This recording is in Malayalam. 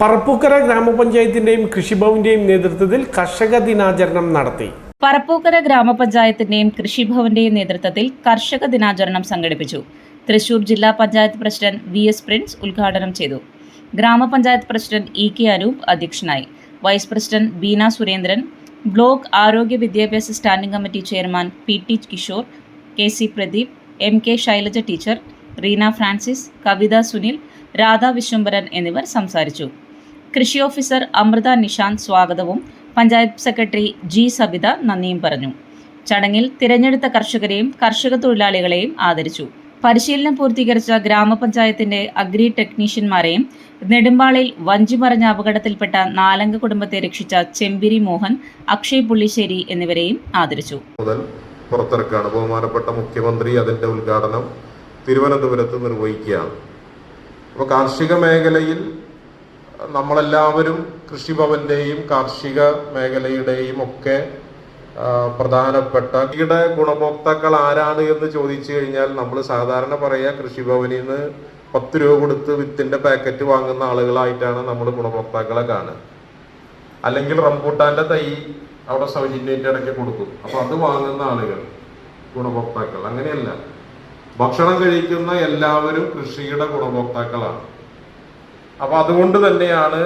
പറപ്പൂക്കര ഗ്രാമപഞ്ചായത്തിന്റെയും കൃഷിഭവന്റെയും നേതൃത്വത്തിൽ കർഷക ദിനാചരണം നടത്തി. പറപ്പൂക്കര ഗ്രാമപഞ്ചായത്തിന്റെയും കൃഷിഭവന്റെയും നേതൃത്വത്തിൽ കർഷക ദിനാചരണം സംഘടിപ്പിച്ചു. തൃശൂർ ജില്ലാ panchayat president V S Prince ഉദ്ഘാടനം ചെയ്തു. ഗ്രാമപഞ്ചായത്ത് പ്രസിഡന്റ് ഇ കെ അനൂപ് അധ്യക്ഷനായി. Vice president Beena Surendran block ആരോഗ്യ വിദ്യാഭ്യാസ standing committee chairman P T Kishore K C Pradeep M K Shailaja teacher Reena Francis Kavitha Sunil Radha Viswambharan എന്നിവർ സംസാരിച്ചു. കൃഷി ഓഫീസർ അമൃത നിഷാന്ത് സ്വാഗതവും പഞ്ചായത്ത് സെക്രട്ടറി ജി സബിത നന്ദിയും പറഞ്ഞു. ചടങ്ങിൽ തിരഞ്ഞെടുത്ത കർഷകരെയും കർഷക തൊഴിലാളികളെയും ആദരിച്ചു. പരിശീലനം പൂർത്തീകരിച്ച ഗ്രാമപഞ്ചായത്തിന്റെ അഗ്രി ടെക്നീഷ്യന്മാരെയും നെടുമ്പാളിൽ വഞ്ചിമറിഞ്ഞ അപകടത്തിൽപ്പെട്ട നാലംഗ കുടുംബത്തെ രക്ഷിച്ച ചെമ്പിരി മോഹൻ അക്ഷയ് പുള്ളിശ്ശേരി എന്നിവരെയും ആദരിച്ചു. മുതൽ പുറത്തിറക്കുകയാണ് ബഹുമാനപ്പെട്ട മുഖ്യമന്ത്രി അതിന്റെ ഉദ്ഘാടനം തിരുവനന്തപുരത്ത് നിർവഹിക്കുകയാണ്. അപ്പോൾ കാർഷിക മേഖലയിൽ നമ്മളെല്ലാവരും കൃഷിഭവന്റെയും കാർഷിക മേഖലയുടെയും ഒക്കെ പ്രധാനപ്പെട്ട കൃഷിയുടെ ഗുണഭോക്താക്കൾ ആരാണ് എന്ന് ചോദിച്ചു കഴിഞ്ഞാൽ നമ്മൾ സാധാരണ പറയുക കൃഷിഭവനിൽ നിന്ന് പത്ത് രൂപ കൊടുത്ത് വിത്തിന്റെ പാക്കറ്റ് വാങ്ങുന്ന ആളുകളായിട്ടാണ് നമ്മൾ ഗുണഭോക്താക്കളെ കാണുക. അല്ലെങ്കിൽ റംബൂട്ടാന്റെ തൈ അവിടെ സൗജന്യമായിട്ട് ഇടയ്ക്ക് കൊടുക്കും. അപ്പൊ അത് വാങ്ങുന്ന ആളുകൾ ഗുണഭോക്താക്കൾ. അങ്ങനെയല്ല. ഭക്ഷണം കഴിക്കുന്ന എല്ലാവരും കൃഷിയുടെ ഗുണഭോക്താക്കളാണ്. അപ്പൊ അതുകൊണ്ട് തന്നെയാണ്